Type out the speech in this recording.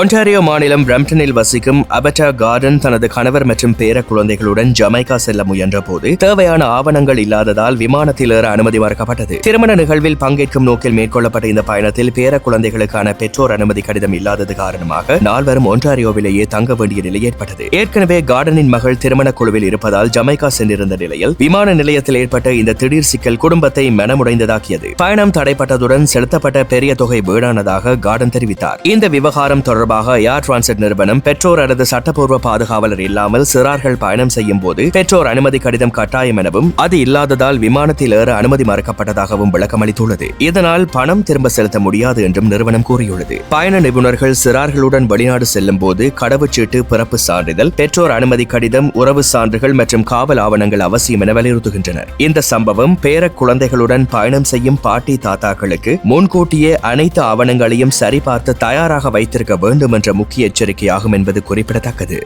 Ontario மாநிலம் பிரம்டனில் வசிக்கும் அபட்டா கார்டன் தனது கணவர் மற்றும் பேர குழந்தைகளுடன் ஜமைக்கா செல்ல முயன்ற போது தேவையான ஆவணங்கள் இல்லாததால் விமானத்தில் ஏற அனுமதி மறுக்கப்பட்டது. திருமண நிகழ்வில் பங்கேற்கும் நோக்கில் மேற்கொள்ளப்பட்ட இந்த பயணத்தில் பேர குழந்தைகளுக்கான பெற்றோர் அனுமதி கடிதம் இல்லாதது காரணமாக நால்வரும் ஒன்டாரியோவிலேயே தங்க வேண்டிய நிலை ஏற்பட்டது. ஏற்கனவே கார்டனின் மகள் திருமண குழுவில் இருப்பதால் ஜமைக்கா சென்றிருந்த நிலையில் விமான நிலையத்தில் ஏற்பட்ட இந்த திடீர் சிக்கல் குடும்பத்தை மனமுடைந்ததாக்கியது. பயணம் தடைப்பட்டதுடன் செலுத்தப்பட்ட பெரிய தொகை வீடானதாக கார்டன் தெரிவித்தார். இந்த விவகாரம் தொடர்பாக ஏர் டிரான்சிட் நிறுவனம் பெற்றோர் அல்லது சட்டப்பூர்வ பாதுகாவலர் இல்லாமல் சிறார்கள் பயணம் செய்யும் போது பெற்றோர் அனுமதி கடிதம் கட்டாயம் எனவும் அது இல்லாததால் விமானத்தில் ஏற அனுமதி மறுக்கப்பட்டதாகவும் விளக்கமளித்துள்ளது. இதனால் பணம் திரும்ப செலுத்த முடியாது என்றும் நிறுவனம் கூறியுள்ளது. பயண நிபுணர்கள் சிறார்களுடன் வெளிநாடு செல்லும் போது கடவுச்சீட்டு பிறப்பு சான்றிதழ் பெற்றோர் அனுமதி கடிதம் உறவு சான்றுகள் மற்றும் காவல் ஆவணங்கள் அவசியம் என வலியுறுத்துகின்றனர். இந்த சம்பவம் பேர குழந்தைகளுடன் பயணம் செய்யும் பாட்டி தாத்தாக்களுக்கு முன்கூட்டியே அனைத்து ஆவணங்களையும் சரிபார்த்து தயாராக வைத்திருக்க வேண்டும் என்ற முக்கிய எச்சரிக்கையாகும் என்பது குறிப்பிடத்தக்கது.